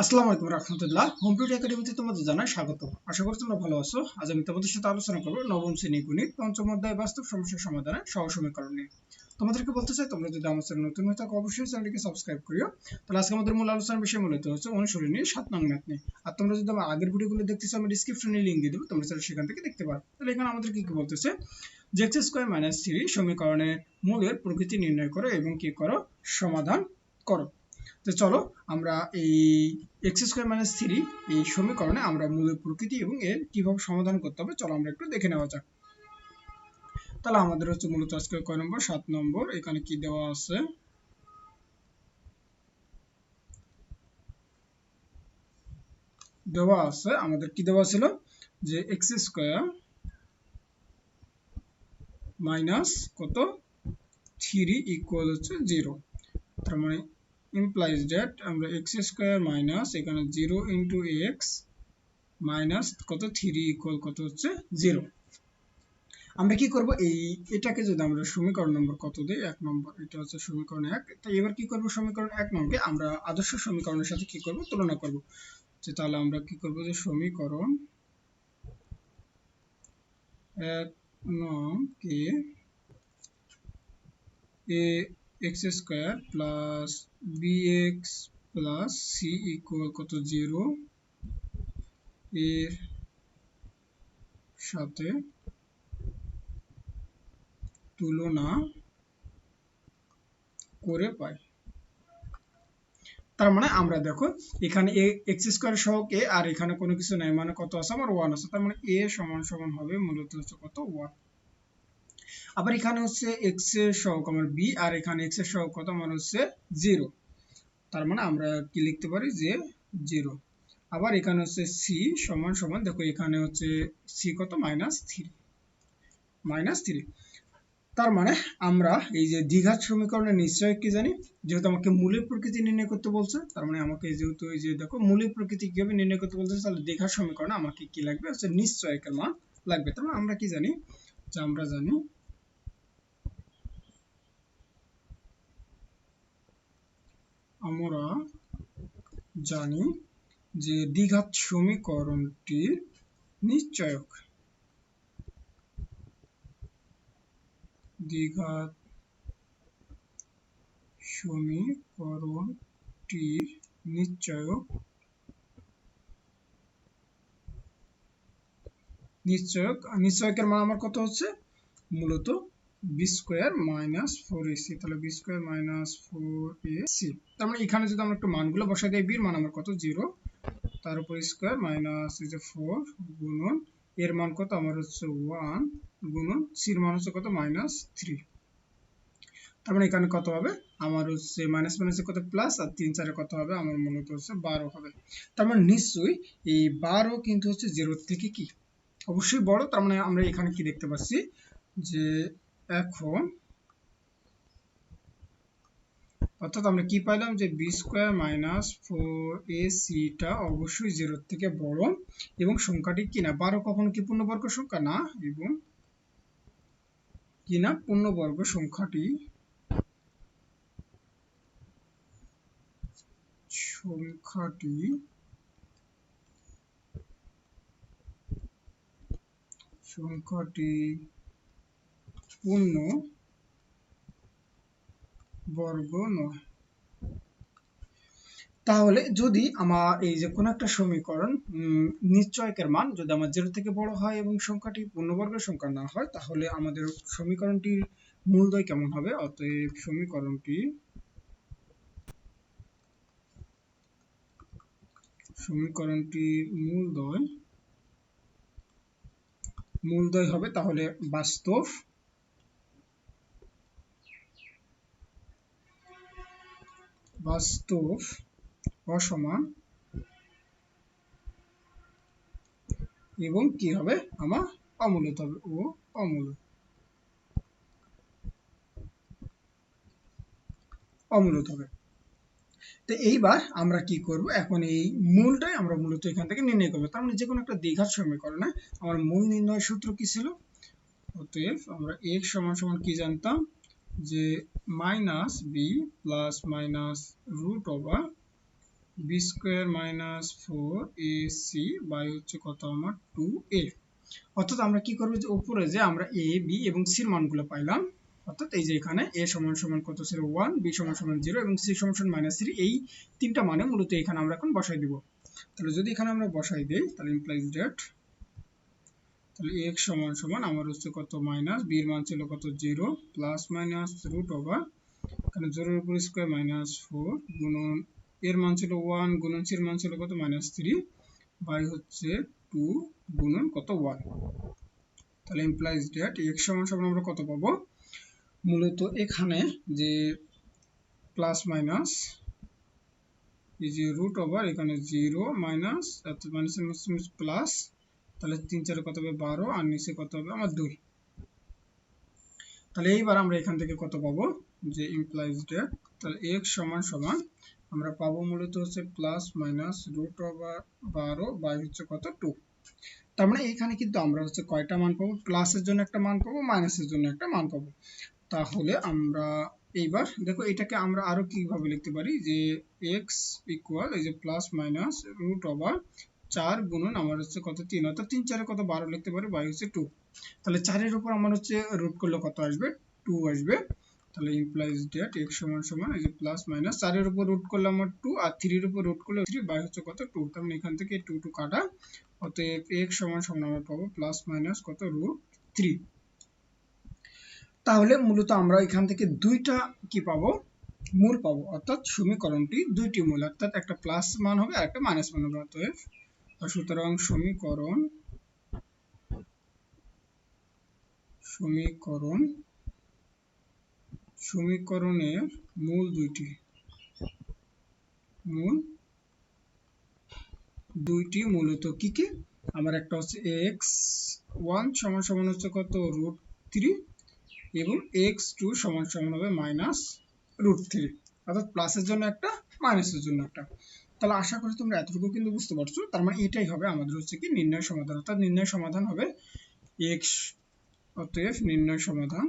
আসসালামু আলাইকুম রহমতুল্লাহ। হোমটুটি একাডেমিতে তোমাদের জানাই স্বাগত। আশা করি তোমরা ভালো আছো। আজ আমি তোমাদের সাথে আলোচনা করব নবম শ্রেণি গণিত, পঞ্চম অধ্যায় বাস্তব সমস্যার সমাধানে সহ সমীকরণ নিয়ে। তোমাদেরকে বলতে চাই, তোমরা যদি আমার চ্যানেল নতুন হয়ে থাকো, অবশ্যই চ্যানেলটিকে সাবস্ক্রাইব করিও। তাহলে আজকে আমাদের মূল আলোচনার বিষয় মূলত হচ্ছে অনুসরণী সাত নং ম্যাথ নিয়ে। আর তোমরা যদি আমার আগের ভিডিওগুলো দেখতে চাও, আমি ডিসক্রিপশনে লিঙ্ক দিয়ে দেবো, তোমরা চাইলে সেখান থেকে দেখতে পারো। তাহলে এখানে আমাদের কি কি বলতেছে যে এক্স স্কোয়ার মাইনাস থ্রি সমীকরণের মূলের প্রকৃতি নির্ণয় করো এবং কি করো? সমাধান করো। তো চলো, আমরা এই এক্স স্কোয়ার মাইনাস থ্রি এই সমীকরণে আমরা মূলের প্রকৃতি এবং এর কীভাবে সমাধান করতে হবে, চলো আমরা একটু দেখে নেওয়া যাক। তাহলে আমাদের হচ্ছে মূলত আজকে কয় নম্বর? সাত নম্বর, এখানে কি দেওয়া আছে? দেওয়া আছে, আমাদের কি দেওয়া ছিল? যে এক্স স্কোয়ার মাইনাস কত? থ্রি ইকুয়াল হচ্ছে জিরো তার মানে implies that আমরা x স্কয়ার মাইনাস এখানে 0 ইনটু x মাইনাস কত 3 ইকুয়াল কত হচ্ছে 0 আমরা কি করব? এই, এটাকে যদি আমরা সমীকরণ নম্বর কত দেই? এক নম্বর এটা হচ্ছে সমীকরণ এক। তাই এবার কি করব? সমীকরণ এক নম্বরকে আমরা আদর্শ সমীকরণের সাথে কি করব? তুলনা করব। যে তাহলে আমরা কি করব যে সমীকরণ এক নংকে A X square plus bx plus C equal কত? জিরো এর সাথে তুলনা করে পাই। তার মানে আমরা দেখো, এখানে এ এক্স স্কোয়ার সহক আর এখানে কোনো কিছু নাই মানে কত আছে? আমার ওয়ান আছে। তার মানে এ সমান সমান হবে মূলত হচ্ছে কত? ওয়ান আবার এখানে হচ্ছে এক্সের সহগ আমার বি আর এখানে এক্সের সহগ কত? আমার হচ্ছে জিরো তার মানে আমরা কি লিখতে পারি? যে জিরো আবার এখানে হচ্ছে সি সমান সমান, দেখো এখানে হচ্ছে সি কত? মাইনাস থ্রি মাইনাস থ্রি তার মানে আমরা এই যে দ্বিঘাত সমীকরণের নিশ্চয় কি জানি? যেহেতু আমাকে মূলের প্রকৃতি নির্ণয় করতে বলছে, তার মানে আমাকে যেহেতু এই যে দেখো মূলের প্রকৃতি কীভাবে নির্ণয় করতে বলছে, তাহলে দ্বিঘাত সমীকরণে আমাকে কি লাগবে? হচ্ছে নিশ্চয়কের মান লাগবে। তার মানে আমরা কি জানি? যে আমরা জানি আমরা জানি যে দ্বিঘাত সমীকরণটির নিশ্চয়ক। দ্বিঘাত সমীকরণটির নিশ্চয়ক। নিশ্চয়ক, নিশ্চয়কের মান আমার কত হচ্ছে? মূলত বি স্কোয়ার মাইনাস ফোর তাহলে বি স্কোয়ার মাইনাস ফোর তার মানে এখানে যদি আমরা একটু মানগুলো বসাই দিই বির মান আমার কত? জিরো তার উপর স্কোয়ার মাইনাস এই যে ফোর গুণন, এর মান কত? আমার হচ্ছে ওয়ান গুণন সির মান হচ্ছে কত? মাইনাস থ্রি তার মানে এখানে কত হবে? আমার হচ্ছে মাইনাস মাইনাসে কত? প্লাস আর তিন চারে কত হবে? আমার মূলত হচ্ছে বারো হবে, তার মানে নিশ্চয়ই এই বারো কিন্তু হচ্ছে জিরোর থেকে কি? অবশ্যই বড়, তার মানে আমরা এখানে কি দেখতে পাচ্ছি? যে এখন অর্থাৎ আমরা কি পাইলাম যে B square minus four A সিটা অবশ্যই জিরোর থেকে বড় এবং সংখ্যাটি কি না? বারো কখনো কি পূর্ণবর্গ সংখ্যা? না, এবং কি না? পূর্ণবর্গ সংখ্যাটি সংখ্যাটি সংখ্যাটি পূর্ণ বর্গ নয়। তাহলে যদি আমার এই যে কোনো একটা সমীকরণ নিশ্চয়কের মান যদি আমার জিরো থেকে বড় হয় এবং সংখ্যাটি পূর্ণবর্গের সংখ্যা না হয়, তাহলে আমাদের সমীকরণটির মূলদয় কেমন হবে? অতএব সমীকরণটি সমীকরণটির মূলদয় মূলদয় হবে তাহলে বাস্তব বাস্তব অসমান এবং কি হবে? আমার অমূলত হবে। ও অমূল। অমূলত হবে। তো এইবার আমরা কি করব? এখন এই মূলটাই আমরা মূলত এখান থেকে নির্ণয় করব। তার মানে যে কোনো একটা দ্বিঘাত সমীকরণে আমার মূল নির্ণয় সূত্র কি ছিল? অতএব আমরা x সমান সমান কি জানতাম? যে minus B plus minus root over B square minus four A C by হচ্ছে কত আমার টু এ অর্থাৎ আমরা কি করব যে উপরে যে আমরা এ বি এবং সির মানগুলো পাইলাম, অর্থাৎ এই যে এখানে এ সমান সমান কত ছিল ওয়ান বি সমান সমান জিরো এবং সি সমান সমান মাইনাস থ্রি এই তিনটা মানে মূলত এখানে আমরা এখন বসাই দিব। তাহলে যদি এখানে আমরা বসাই দিই, তাহলে ইমপ্লাইজ ডেট তাহলে এক্স সমান সমান আমার হচ্ছে কত মাইনাস বি এর মান ছিল কত zero plus minus root over এখানে জিরোর উপর স্কোয়ার মাইনাস ফোর গুণন, এর মান ছিল ওয়ান গুণন সির মান ছিল কত মাইনাস থ্রি বাই হচ্ছে টু গুণন কত ওয়ান তাহলে ইমপ্লাইজ ডেট এক্স সমান সমান আমরা কত পাবো? মূলত এখানে যে প্লাস মাইনাস এই যে রুট ওভার এখানে জিরো মাইনাস মাইনাস প্লাস তাহলে তিন চারে কত হবে? বারো। আর নিচে কত হবে? আমার দুই। তাহলে এইবার আমরা এখান থেকে কত পাবো? যে ইমপ্লাইজ ডেট তাহলে এক্স সমান সমান আমরা পাবো মূলত হচ্ছে প্লাস মাইনাস রুট ওভার বারো বাই হচ্ছে কত? টু তার মানে এখানে কিন্তু আমরা হচ্ছে কয়টা মান পাবো? প্লাসের জন্য একটা মান পাবো মাইনাসের জন্য একটা মান পাবো। তাহলে আমরা এইবার দেখো এটাকে আমরা আরও কীভাবে লিখতে পারি? যে এক্স ইকুয়াল এই যে প্লাস মাইনাস রুট ওভার চার গুণন আমার হচ্ছে কত তিন, অর্থাৎ তিন চারে কত বারো লিখতে পারি? বাই হচ্ছে টু তাহলে চারের উপর আমার হচ্ছে রুট করলে কত আসবে? টু আসবে। তাহলে ইমপ্লাইজ ডেট এক্স সমান সমান এই যে প্লাস মাইনাস চারের উপর রুট করলে আমার টু আর থ্রির উপর রুট করলে থ্রি বাই হচ্ছে কত টু তার মানে এখান থেকে টু টু কাটা। অতএব এক্স সমান সমান আমরা পাবো প্লাস মাইনাস কত রুট থ্রি তাহলে মূলত আমরা এখান থেকে দুইটা কি পাবো? মূল পাবো। অর্থাৎ সমীকরণটি দুইটি মূল। অর্থাৎ একটা প্লাস মান হবে আর একটা মাইনাস মান হবে। অতএব সুতরাং সমীকরণ সমীকরণ, সমীকরণের মূল দুইটি। মূল দুইটি মূলত কি কি? আমার একটা হচ্ছে এক্স ওয়ান সমান সমান হচ্ছে কত? রুট থ্রি এবং এক্স টু সমান সমান হবে মাইনাস রুট থ্রি অর্থাৎ প্লাসের জন্য একটা মাইনাসের জন্য একটা। তাহলে আশা করি তোমরা এতটুকু কিন্তু বুঝতে পারছ। তার মানে এটাই হবে আমাদের হচ্ছে কি নির্ণয় সমাধান। অর্থাৎ নির্ণয় সমাধান হবে এক্স অতএব নির্ণয় সমাধান।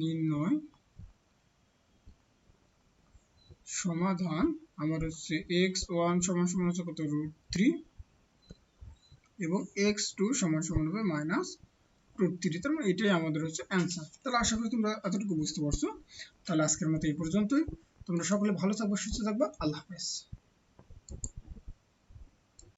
নির্ণয় সমাধান আমার হচ্ছে এক্স ওয়ান সমান সমান হচ্ছে কত? রুট থ্রি এবং এক্স টু সমান সমান হবে মাইনাস রুট থ্রি তার মানে এটাই আমাদের হচ্ছে অ্যান্সার তাহলে আশা করি তোমরা এতটুকু বুঝতে পারছ। তাহলে আজকের মতো এই পর্যন্তই। তোমরা সকলে ভালো থাকবে সুস্থ থাকবে। আল্লাহ হাফেজ।